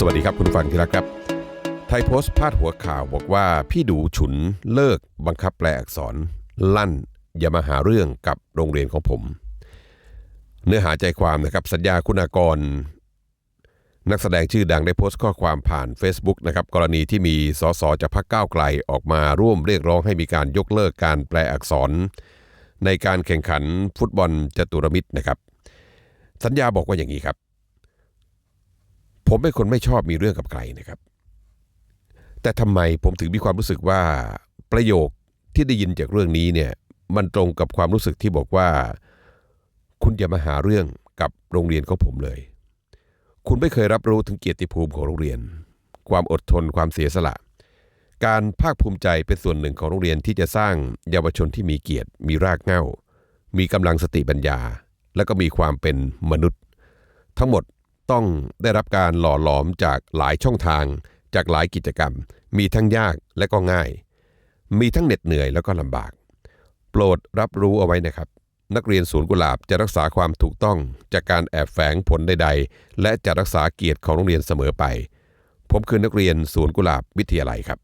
สวัสดีครับคุณฟังที่รักครับ ไทยโพสต์พาดหัวข่าวบอกว่าพี่ดูฉุนเลิกบังคับแปลอักษร ลั่น อย่ามาหาเรื่องกับโรงเรียนของผม เนื้อหาใจความนะครับสัญญาคุณากร นักแสดงชื่อดังได้โพสต์ข้อความผ่าน Facebook นะครับกรณีที่มีสสจากพรรคก้าวไกลออกมาร่วมเรียกร้องให้มีการยกเลิกการแปลอักษร ในการแข่งขันฟุตบอลจตุรมิตรนะครับ สัญญาบอกว่าอย่างนี้ครับ ผมเป็นคนไม่ชอบมีเรื่องกับใครนะครับ แต่ทำไมผมถึงมีความรู้สึกว่าประโยคที่ได้ยินจากเรื่องนี้เนี่ยมันตรงกับความรู้สึกที่บอกว่า คุณอย่ามาหาเรื่องกับโรงเรียนของผมเลย คุณไม่เคยรับรู้ถึงเกียรติภูมิของโรงเรียน ความอดทนความเสียสละ การภาคภูมิใจเป็นส่วนหนึ่งของโรงเรียนที่จะสร้างเยาวชนที่มีเกียรติ มีรากเหง้า มีกำลังสติปัญญา และก็มีความเป็นมนุษย์ ทั้งหมด ต้องได้รับการหล่อหลอมจากหลายช่องทาง จากหลายกิจกรรม มีทั้งยากและก็ง่าย มีทั้งเหน็ดเหนื่อยแล้วก็ลำบาก โปรดรับรู้เอาไว้นะครับ นักเรียนศูนย์กุหลาบจะรักษาความถูกต้องจากการแอบแฝงผลใด ๆ และจะรักษาเกียรติของโรงเรียนเสมอไป ผมคือนักเรียนศูนย์กุหลาบวิทยาลัยครับ